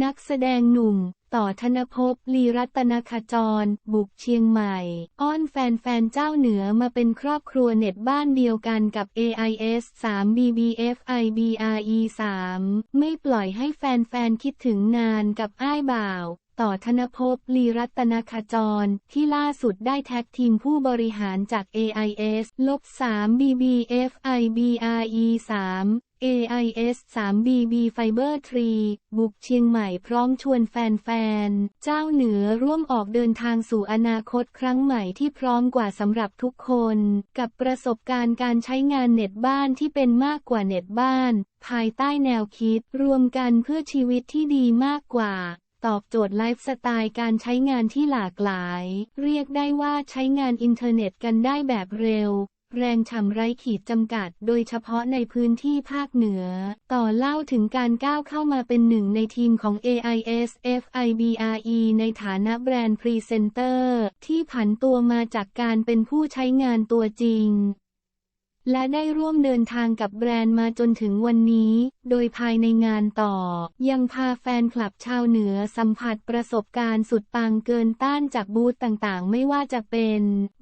นักแสดงหนุ่ม ต่อธนภพลีรัตนขจร บุกเชียงใหม่ อ้อนแฟนๆ เจ้าเหนือมาเป็นครอบครัวเน็ตบ้านเดียวกันกับ AIS 3 BBFIBRE 3 ไม่ปล่อยให้แฟนๆ คิดถึงนานกับอ้ายบ่าว ต่อธนภพลีรัตนขจร ที่ล่าสุดได้แท็กทีมผู้บริหารจาก AIS ลบ3 BBFIBRE 3 AIS 3 BB Fiber 3 บุกเชียงใหม่พร้อมชวนแฟนๆ เจ้าเหนือร่วมออกเดินทางสู่อนาคตครั้งใหม่ที่พร้อมกว่าสำหรับทุกคน กับประสบการณ์การใช้งานเน็ตบ้านที่เป็นมากกว่าเน็ตบ้าน ภายใต้แนวคิดรวมกันเพื่อชีวิตที่ดีมากกว่า ตอบโจทย์ไลฟ์สไตล์การใช้งานที่หลากหลาย เรียกได้ว่าใช้งานอินเทอร์เน็ตกันได้แบบเร็ว แรงฉ่ำไร้ขีดจำกัด โดยเฉพาะในพื้นที่ภาคเหนือ ต่อเล่าถึงการก้าวเข้ามาเป็นหนึ่งในทีมของ AIS FIBRE ในฐานะแบรนด์พรีเซนเตอร์ ที่ผันตัวมาจากการเป็นผู้ใช้งานตัวจริง และได้ร่วมเดินทางกับแบรนด์มาจนถึงวันนี้ โดยภายในงานต่อ ยังพาแฟนคลับชาวเหนือสัมผัสประสบการณ์สุดปังเกินต้านจากบูธต่างๆ ไม่ว่าจะเป็น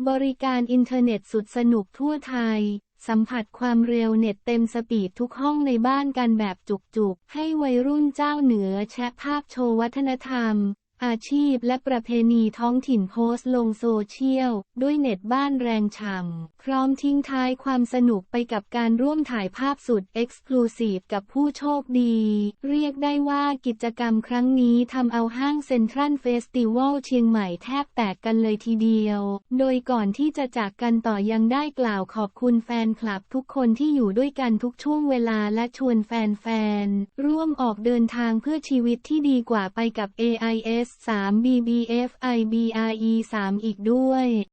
บริการอินเทอร์เน็ตสุดสนุกทั่วไทย สัมผัสความเร็วเน็ตเต็มสปีดทุกห้องในบ้านกันแบบจุกๆ ให้วัยรุ่นเจ้าเหนือแชะภาพโชว์วัฒนธรรม อาชีพและประเพณีท้องถิ่นโพสต์ลงโซเชียล ด้วยเน็ตบ้านแรงฉ่ำพร้อมทิ้งท้ายความสนุกไปกับการร่วมถ่ายภาพสุดเอ็กซ์คลูซีฟกับผู้โชคดี เรียกได้ว่ากิจกรรมครั้งนี้ทำเอาห้างเซ็นทรัลเฟสติวัลเชียงใหม่แทบแตกกันเลยทีเดียว โดยก่อนที่จะจากกันต่อยังได้กล่าวขอบคุณแฟนคลับทุกคนที่อยู่ด้วยกันทุกช่วงเวลาและชวนแฟนๆร่วมออกเดินทางเพื่อชีวิตที่ดีกว่าไปกับ AIS 3 BBFIBRE 3 อีกด้วย